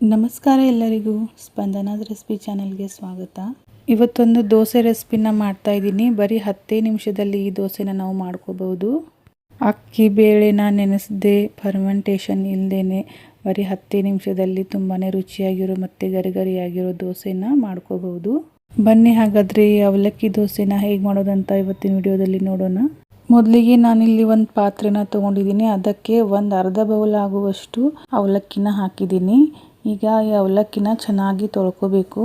ನಮಸ್ಕಾರ ಎಲ್ಲರಿಗೂ. ಸ್ಪಂದನಾದ ರೆಸಿಪಿ ಚಾನಲ್ಗೆ ಸ್ವಾಗತ. ಇವತ್ತೊಂದು ದೋಸೆ ರೆಸಿಪಿನ ಮಾಡ್ತಾ ಇದ್ದೀನಿ. ಬರೀ ಹತ್ತೇ ನಿಮಿಷದಲ್ಲಿ ಈ ದೋಸೆನ ನಾವು ಮಾಡ್ಕೋಬಹುದು. ಅಕ್ಕಿ ಬೇಳೆನ ನೆನೆಸದೆ ಫರ್ಮೆಂಟೇಷನ್ ಇಲ್ಲದೇ ಬರೀ ಹತ್ತೇ ನಿಮಿಷದಲ್ಲಿ ತುಂಬಾ ರುಚಿಯಾಗಿರೋ ಮತ್ತು ಗರಿಗರಿಯಾಗಿರೋ ದೋಸೆನ ಮಾಡ್ಕೋಬಹುದು. ಬನ್ನಿ ಹಾಗಾದರೆ ಅವಲಕ್ಕಿ ದೋಸೆನ ಹೇಗೆ ಮಾಡೋದಂತ ಇವತ್ತಿನ ವಿಡಿಯೋದಲ್ಲಿ ನೋಡೋಣ. ಮೊದಲಿಗೆ ನಾನಿಲ್ಲಿ ಒಂದು ಪಾತ್ರೆನ ತೊಗೊಂಡಿದ್ದೀನಿ. ಅದಕ್ಕೆ ಒಂದು ಅರ್ಧ ಬೌಲ್ ಆಗುವಷ್ಟು ಅವಲಕ್ಕಿನ ಹಾಕಿದ್ದೀನಿ. ಈಗ ಈ ಅವಲಕ್ಕಿನ ಚೆನ್ನಾಗಿ ತೊಳ್ಕೊಬೇಕು.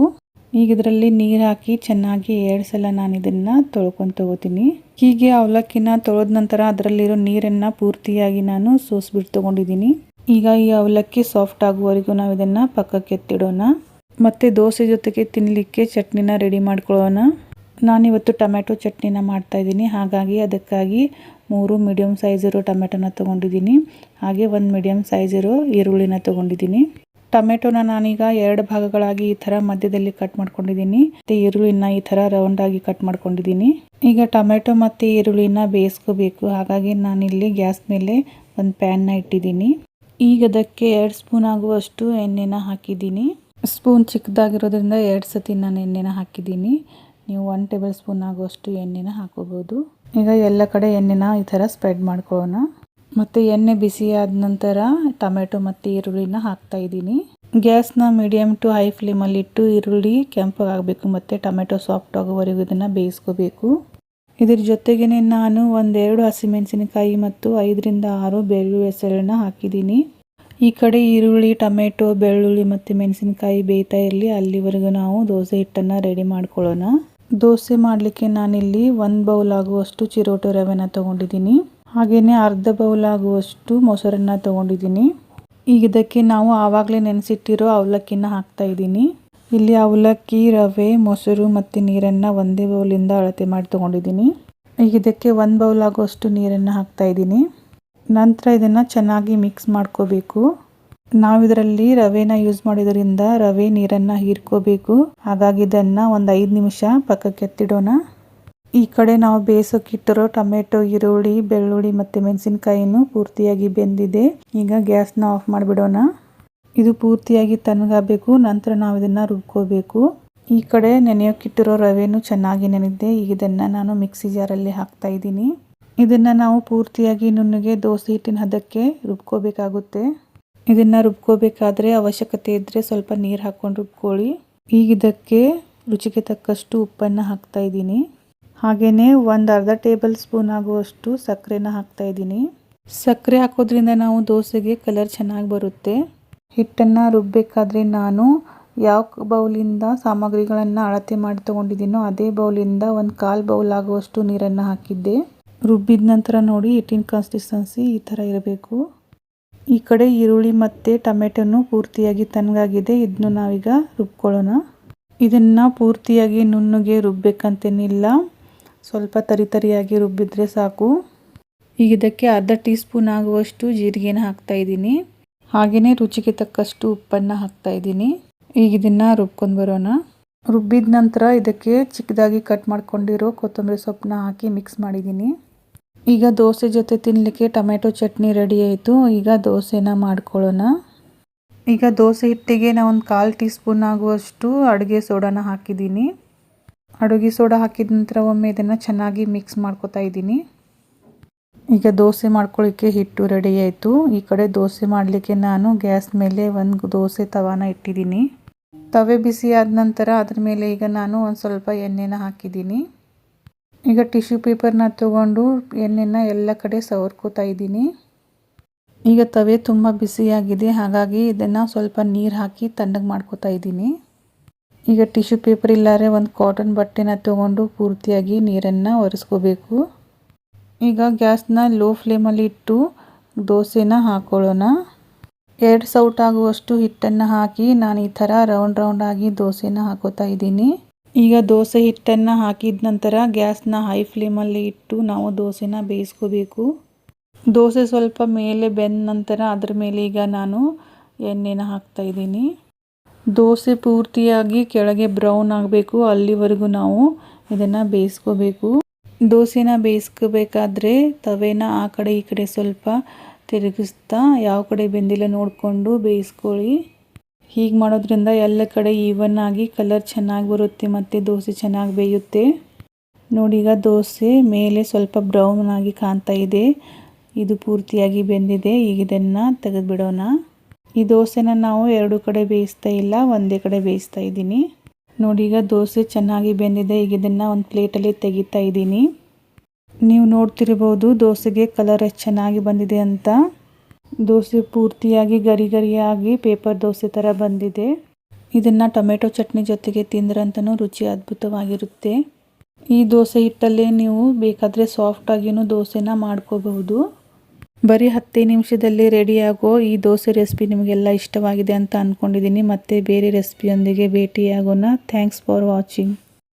ಈಗ ಇದರಲ್ಲಿ ನೀರು ಹಾಕಿ ಚೆನ್ನಾಗಿ ಎರಡು ಸಲ ನಾನು ಇದನ್ನು, ತೊಳ್ಕೊಂಡು ತೊಗೋತೀನಿ. ಹೀಗೆ ಅವಲಕ್ಕಿನ ತೊಳೆದ ನಂತರ ಅದರಲ್ಲಿರೋ ನೀರನ್ನು ಪೂರ್ತಿಯಾಗಿ ನಾನು ಸೋಸ್ಬಿಟ್ಟು ತೊಗೊಂಡಿದ್ದೀನಿ ಈಗ ಈ ಅವಲಕ್ಕಿ ಸಾಫ್ಟ್ ಆಗುವವರೆಗೂ ನಾವು ಇದನ್ನು ಪಕ್ಕಕ್ಕೆ ಎತ್ತಿಡೋಣ. ಮತ್ತು ದೋಸೆ ಜೊತೆಗೆ ತಿನ್ನಲಿಕ್ಕೆ ಚಟ್ನಿನ ರೆಡಿ ಮಾಡ್ಕೊಳ್ಳೋಣ. ನಾನಿವತ್ತು ಟೊಮೆಟೊ ಚಟ್ನಿನ ಮಾಡ್ತಾ ಇದ್ದೀನಿ. ಹಾಗಾಗಿ ಅದಕ್ಕಾಗಿ ಮೂರು ಮೀಡಿಯಮ್ ಸೈಜ್ ಇರೋ ಟೊಮೆಟೊನ ತೊಗೊಂಡಿದ್ದೀನಿ ಹಾಗೆ ಒಂದು ಮೀಡಿಯಮ್ ಸೈಜ್ ಇರೋ ಈರುಳ್ಳಿನ ತೊಗೊಂಡಿದ್ದೀನಿ ಟೊಮೆಟೊನ ನಾನೀಗ ಎರಡು ಭಾಗಗಳಾಗಿ ಈ ಥರ ಮಧ್ಯದಲ್ಲಿ ಕಟ್ ಮಾಡ್ಕೊಂಡಿದ್ದೀನಿ. ಮತ್ತೆ ಈರುಳ್ಳಿನ ಈ ಥರ ರೌಂಡ್ ಆಗಿ ಕಟ್ ಮಾಡ್ಕೊಂಡಿದ್ದೀನಿ. ಈಗ ಟೊಮೆಟೊ ಮತ್ತು ಈರುಳ್ಳಿನ ಬೇಯಿಸ್ಕೋಬೇಕು. ಹಾಗಾಗಿ ನಾನಿಲ್ಲಿ ಗ್ಯಾಸ್ ಮೇಲೆ ಒಂದು ಪ್ಯಾನ್ನ ಇಟ್ಟಿದ್ದೀನಿ. ಈಗ ಅದಕ್ಕೆ ಎರಡು ಸ್ಪೂನ್ ಆಗುವಷ್ಟು ಎಣ್ಣೆನ ಹಾಕಿದ್ದೀನಿ. ಸ್ಪೂನ್ ಚಿಕ್ಕದಾಗಿರೋದ್ರಿಂದ ಎರಡು ಸತಿ ನಾನು ಎಣ್ಣೆನ ಹಾಕಿದ್ದೀನಿ. ನೀವು ಒನ್ ಟೇಬಲ್ ಸ್ಪೂನ್ ಆಗುವಷ್ಟು ಎಣ್ಣೆನ ಹಾಕೋಬೋದು. ಈಗ ಎಲ್ಲ ಕಡೆ ಎಣ್ಣೆನ ಈ ಥರ ಸ್ಪ್ರೆಡ್ ಮಾಡ್ಕೊಳ್ಳೋಣ. ಮತ್ತು ಎಣ್ಣೆ ಬಿಸಿ ಆದ ನಂತರ ಟೊಮೆಟೊ ಮತ್ತು ಈರುಳ್ಳಿನ ಹಾಕ್ತಾ ಇದ್ದೀನಿ. ಗ್ಯಾಸ್ನ ಮೀಡಿಯಮ್ ಟು ಹೈ ಫ್ಲೇಮಲ್ಲಿ ಇಟ್ಟು ಈರುಳ್ಳಿ ಕೆಂಪಗಾಗಬೇಕು ಮತ್ತು ಟೊಮೆಟೊ ಸಾಫ್ಟ್ ಆಗೋವರೆಗೂ ಇದನ್ನು ಬೇಯಿಸ್ಕೋಬೇಕು. ಇದರ ಜೊತೆಗೇ ನಾನು ಒಂದೆರಡು ಹಸಿಮೆಣಸಿನಕಾಯಿ ಮತ್ತು ಐದರಿಂದ ಆರು ಬೆಳ್ಳುಳ್ಳಿ ಹೆಸರನ್ನ ಹಾಕಿದ್ದೀನಿ. ಈ ಕಡೆ ಈರುಳ್ಳಿ, ಟೊಮೆಟೊ, ಬೆಳ್ಳುಳ್ಳಿ ಮತ್ತು ಮೆಣಸಿನಕಾಯಿ ಬೇಯ್ತಾ ಇರಲಿ, ಅಲ್ಲಿವರೆಗೂ ನಾವು ದೋಸೆ ಹಿಟ್ಟನ್ನು ರೆಡಿ ಮಾಡ್ಕೊಳ್ಳೋಣ. ದೋಸೆ ಮಾಡಲಿಕ್ಕೆ ನಾನಿಲ್ಲಿ ಒಂದು ಬೌಲ್ ಆಗುವಷ್ಟು ಚಿರೋಟು ರವೆನ ತೊಗೊಂಡಿದ್ದೀನಿ. ಹಾಗೆಯೇ ಅರ್ಧ ಬೌಲ್ ಆಗುವಷ್ಟು ಮೊಸರನ್ನ ತೊಗೊಂಡಿದ್ದೀನಿ. ಈಗ ಇದಕ್ಕೆ ನಾವು ಆವಾಗಲೇ ನೆನೆಸಿಟ್ಟಿರೋ ಅವಲಕ್ಕಿನ ಹಾಕ್ತಾ ಇದ್ದೀನಿ. ಇಲ್ಲಿ ಅವಲಕ್ಕಿ, ರವೆ, ಮೊಸರು ಮತ್ತು ನೀರನ್ನು ಒಂದೇ ಬೌಲಿಂದ ಅಳತೆ ಮಾಡಿ ತೊಗೊಂಡಿದ್ದೀನಿ. ಈಗ ಇದಕ್ಕೆ ಒಂದು ಬೌಲ್ ಆಗುವಷ್ಟು ನೀರನ್ನು ಹಾಕ್ತಾ ಇದ್ದೀನಿ. ನಂತರ ಇದನ್ನು ಚೆನ್ನಾಗಿ ಮಿಕ್ಸ್ ಮಾಡ್ಕೋಬೇಕು. ನಾವು ಇದರಲ್ಲಿ ರವೆನ ಯೂಸ್ ಮಾಡಿದ್ರಿಂದ ರವೆ ನೀರನ್ನು ಹೀರ್ಕೋಬೇಕು. ಹಾಗಾಗಿ ಇದನ್ನು ಒಂದು ಐದು ನಿಮಿಷ ಪಕ್ಕಕ್ಕೆ ಎತ್ತಿಡೋಣ ಈ ಕಡೆ ನಾವು ಬೇಯಿಸೋಕ್ಕಿಟ್ಟಿರೋ ಟೊಮೆಟೊ, ಈರುಳ್ಳಿ, ಬೆಳ್ಳುಳ್ಳಿ ಮತ್ತು ಮೆಣಸಿನ್ಕಾಯಿನೂ ಪೂರ್ತಿಯಾಗಿ ಬೆಂದಿದೆ. ಈಗ ಗ್ಯಾಸ್ನ ಆಫ್ ಮಾಡಿಬಿಡೋಣ. ಇದು ಪೂರ್ತಿಯಾಗಿ ತಣ್ಣಗಾಗಬೇಕು. ನಂತರ ನಾವು ಇದನ್ನು ರುಬ್ಕೋಬೇಕು. ಈ ಕಡೆ ನೆನೆಯೋಕ್ಕಿಟ್ಟಿರೋ ರವೆನೂ ಚೆನ್ನಾಗಿ ನೆನೆದಿದೆ. ಈಗ ಇದನ್ನು ನಾನು ಮಿಕ್ಸಿ ಜಾರಲ್ಲಿ ಹಾಕ್ತಾ ಇದ್ದೀನಿ. ಇದನ್ನು ನಾವು ಪೂರ್ತಿಯಾಗಿ ನುಣ್ಣಗೆ ದೋಸೆ ಹಿಟ್ಟಿನ ಹದಕ್ಕೆ ರುಬ್ಕೋಬೇಕಾಗುತ್ತೆ. ಇದನ್ನು ರುಬ್ಕೋಬೇಕಾದ್ರೆ ಅವಶ್ಯಕತೆ ಇದ್ದರೆ ಸ್ವಲ್ಪ ನೀರು ಹಾಕ್ಕೊಂಡು ರುಬ್ಕೊಳ್ಳಿ. ಈಗ ಇದಕ್ಕೆ ರುಚಿಗೆ ತಕ್ಕಷ್ಟು ಉಪ್ಪನ್ನು ಹಾಕ್ತಾ ಇದ್ದೀನಿ. ಹಾಗೆಯೇ ಒಂದು ಅರ್ಧ ಟೇಬಲ್ ಸ್ಪೂನ್ ಆಗುವಷ್ಟು ಸಕ್ಕರೆನ ಹಾಕ್ತಾ ಇದ್ದೀನಿ. ಸಕ್ಕರೆ ಹಾಕೋದ್ರಿಂದ ನಾವು ದೋಸೆಗೆ ಕಲರ್ ಚೆನ್ನಾಗಿ ಬರುತ್ತೆ. ಹಿಟ್ಟನ್ನು ರುಬ್ಬಬೇಕಾದ್ರೆ ನಾನು ಯಾವ ಬೌಲಿಂದ ಸಾಮಗ್ರಿಗಳನ್ನು ಅಳತೆ ಮಾಡಿ ತೊಗೊಂಡಿದ್ದೀನೋ ಅದೇ ಬೌಲಿಂದ ಒಂದು ಕಾಲು ಬೌಲ್ ಆಗುವಷ್ಟು ನೀರನ್ನು ಹಾಕಿದ್ದೆ. ರುಬ್ಬಿದ ನಂತರ ನೋಡಿ ಹಿಟ್ಟಿನ ಕನ್ಸಿಸ್ಟೆನ್ಸಿ ಈ ಥರ ಇರಬೇಕು. ಈ ಕಡೆ ಈರುಳ್ಳಿ ಮತ್ತು ಟೊಮೆಟೊನು ಪೂರ್ತಿಯಾಗಿ ತಣ್ಣಗಾಗಿದೆ ಇದನ್ನು ನಾವೀಗ ರುಬ್ಕೊಳ್ಳೋಣ. ಇದನ್ನು ಪೂರ್ತಿಯಾಗಿ ನುಣ್ಣಗೆ ರುಬ್ಬೇಕಂತೇನಿಲ್ಲ. ಸ್ವಲ್ಪ ತರಿ ತರಿಯಾಗಿ ರುಬ್ಬಿದ್ರೆ ಸಾಕು. ಈಗ ಇದಕ್ಕೆ ಅರ್ಧ ಟೀ ಸ್ಪೂನ್ ಆಗುವಷ್ಟು ಜೀರಿಗೆನ ಹಾಕ್ತಾ ಇದ್ದೀನಿ. ಹಾಗೆಯೇ ರುಚಿಗೆ ತಕ್ಕಷ್ಟು ಉಪ್ಪನ್ನು ಹಾಕ್ತಾ ಇದ್ದೀನಿ. ಈಗ ಇದನ್ನು ರುಬ್ಕೊಂಡು ಬರೋಣ. ರುಬ್ಬಿದ ನಂತರ ಇದಕ್ಕೆ ಚಿಕ್ಕದಾಗಿ ಕಟ್ ಮಾಡ್ಕೊಂಡಿರೋ ಕೊತ್ತಂಬರಿ ಸೊಪ್ಪನ್ನ ಹಾಕಿ ಮಿಕ್ಸ್ ಮಾಡಿದ್ದೀನಿ. ಈಗ ದೋಸೆ ಜೊತೆ ತಿನ್ನಲಿಕ್ಕೆ ಟೊಮೆಟೊ ಚಟ್ನಿ ರೆಡಿ ಆಯಿತು. ಈಗ ದೋಸೆನ ಮಾಡ್ಕೊಳ್ಳೋಣ. ಈಗ ದೋಸೆ ಹಿಟ್ಟಿಗೆ ನಾನು ಒಂದು ಕಾಲು ಟೀ ಸ್ಪೂನ್ ಆಗುವಷ್ಟು ಅಡುಗೆ ಸೋಡಾನ ಹಾಕಿದ್ದೀನಿ. ಅಡುಗೆ ಸೋಡಾ ಹಾಕಿದ ನಂತರ ಒಮ್ಮೆ ಇದನ್ನು ಚೆನ್ನಾಗಿ ಮಿಕ್ಸ್ ಮಾಡ್ಕೊತಾ ಇದ್ದೀನಿ. ಈಗ ದೋಸೆ ಮಾಡ್ಕೊಳ್ಳಿಕ್ಕೆ ಹಿಟ್ಟು ರೆಡಿ ಆಯಿತು. ಈ ಕಡೆ ದೋಸೆ ಮಾಡಲಿಕ್ಕೆ ನಾನು ಗ್ಯಾಸ್ ಮೇಲೆ ಒಂದು ದೋಸೆ ತವಾನ ಇಟ್ಟಿದ್ದೀನಿ. ತವೆ ಬಿಸಿ ಆದ ನಂತರ ಅದ್ರ ಮೇಲೆ ಈಗ ನಾನು ಒಂದು ಸ್ವಲ್ಪ ಎಣ್ಣೆನ ಹಾಕಿದ್ದೀನಿ. ಈಗ ಟಿಶ್ಯೂ ಪೇಪರ್ನ ತಗೊಂಡು ಎಣ್ಣೆನ ಎಲ್ಲ ಕಡೆ ಸವರ್ಕೋತಾ ಇದ್ದೀನಿ. ಈಗ ತವೆ ತುಂಬ ಬಿಸಿಯಾಗಿದೆ, ಹಾಗಾಗಿ ಇದನ್ನು ಸ್ವಲ್ಪ ನೀರು ಹಾಕಿ ತಣ್ಣಗೆ ಮಾಡ್ಕೋತಾ ಇದ್ದೀನಿ. ಈಗ ಟಿಶ್ಯೂ ಪೇಪರ್ ಇಲ್ಲಾರೆ ಒಂದು ಕಾಟನ್ ಬಟ್ಟೆನ ತೊಗೊಂಡು ಪೂರ್ತಿಯಾಗಿ ನೀರನ್ನು ಒರೆಸ್ಕೋಬೇಕು. ಈಗ ಗ್ಯಾಸ್ನ ಲೋ ಫ್ಲೇಮಲ್ಲಿ ಇಟ್ಟು ದೋಸೆನ ಹಾಕೊಳ್ಳೋಣ. ಎರಡು ಸೌಟ್ ಆಗುವಷ್ಟು ಹಿಟ್ಟನ್ನು ಹಾಕಿ ನಾನು ಈ ಥರ ರೌಂಡ್ ರೌಂಡಾಗಿ ದೋಸೆನ ಹಾಕೋತಾ ಇದ್ದೀನಿ. ಈಗ ದೋಸೆ ಹಿಟ್ಟನ್ನು ಹಾಕಿದ ನಂತರ ಗ್ಯಾಸ್ನ ಹೈ ಫ್ಲೇಮಲ್ಲಿ ಇಟ್ಟು ನಾವು ದೋಸೆನ ಬೇಯಿಸ್ಕೋಬೇಕು. ದೋಸೆ ಸ್ವಲ್ಪ ಮೇಲೆ ಬೆಂದ ನಂತರ ಅದ್ರ ಮೇಲೆ ಈಗ ನಾನು ಎಣ್ಣೆನ ಹಾಕ್ತಾ ಇದ್ದೀನಿ. ದೋಸೆ ಪೂರ್ತಿಯಾಗಿ ಕೆಳಗೆ ಬ್ರೌನ್ ಆಗಬೇಕು. ಅಲ್ಲಿವರೆಗೂ ನಾವು ಇದನ್ನು ಬೇಯಿಸ್ಕೋಬೇಕು. ದೋಸೆನ ಬೇಯಿಸ್ಕೋಬೇಕಾದ್ರೆ ತವೆನ ಆ ಕಡೆ ಈ ಕಡೆ ಸ್ವಲ್ಪ ತಿರುಗಿಸ್ತಾ ಯಾವ ಕಡೆ ಬೆಂದಿಲ್ಲ ನೋಡಿಕೊಂಡು ಬೇಯಿಸ್ಕೊಳ್ಳಿ. ಹೀಗೆ ಮಾಡೋದ್ರಿಂದ ಎಲ್ಲ ಕಡೆ ಈವನ್ ಆಗಿ ಕಲರ್ ಚೆನ್ನಾಗಿ ಬರುತ್ತೆ ಮತ್ತು ದೋಸೆ ಚೆನ್ನಾಗಿ ಬೇಯುತ್ತೆ. ನೋಡಿ ಈಗ ದೋಸೆ ಮೇಲೆ ಸ್ವಲ್ಪ ಬ್ರೌನ್ ಆಗಿ ಕಾಣ್ತಾ ಇದೆ. ಇದು ಪೂರ್ತಿಯಾಗಿ ಬೆಂದಿದೆ. ಈಗ ಇದನ್ನು ತೆಗೆದುಬಿಡೋಣ. ಈ ದೋಸೆನ ನಾವು ಎರಡು ಕಡೆ ಬೇಯಿಸ್ತಾ ಇಲ್ಲ, ಒಂದೇ ಕಡೆ ಬೇಯಿಸ್ತಾ ಇದ್ದೀನಿ. ನೋಡಿ, ಈಗ ದೋಸೆ ಚೆನ್ನಾಗಿ ಬೆಂದಿದೆ. ಈಗ ಇದನ್ನು ಒಂದು ಪ್ಲೇಟಲ್ಲಿ ತೆಗಿತಾ ಇದ್ದೀನಿ. ನೀವು ನೋಡ್ತಿರ್ಬೋದು, ದೋಸೆಗೆ ಕಲರ್ ಎಷ್ಟು ಚೆನ್ನಾಗಿ ಬಂದಿದೆ ಅಂತ. ದೋಸೆ ಪೂರ್ತಿಯಾಗಿ ಗರಿ ಗರಿಯಾಗಿ ಪೇಪರ್ ದೋಸೆ ಥರ ಬಂದಿದೆ. ಇದನ್ನು ಟೊಮೆಟೊ ಚಟ್ನಿ ಜೊತೆಗೆ ತಿಂದ್ರಂತನೂ ರುಚಿ ಅದ್ಭುತವಾಗಿರುತ್ತೆ. ಈ ದೋಸೆ ಹಿಟ್ಟಲ್ಲೇ ನೀವು ಬೇಕಾದರೆ ಸಾಫ್ಟಾಗಿಯೂ ದೋಸೆನ ಮಾಡ್ಕೋಬಹುದು. ಬರೀ ಹತ್ತೇ ನಿಮಿಷದಲ್ಲಿ ರೆಡಿಯಾಗೋ ಈ ದೋಸೆ ರೆಸಿಪಿ ನಿಮಗೆಲ್ಲ ಇಷ್ಟವಾಗಿದೆ ಅಂತ ಅಂದ್ಕೊಂಡಿದ್ದೀನಿ ಮತ್ತೆ ಬೇರೆ ರೆಸಿಪಿಯೊಂದಿಗೆ ಭೇಟಿಯಾಗೋಣ. Thanks for watching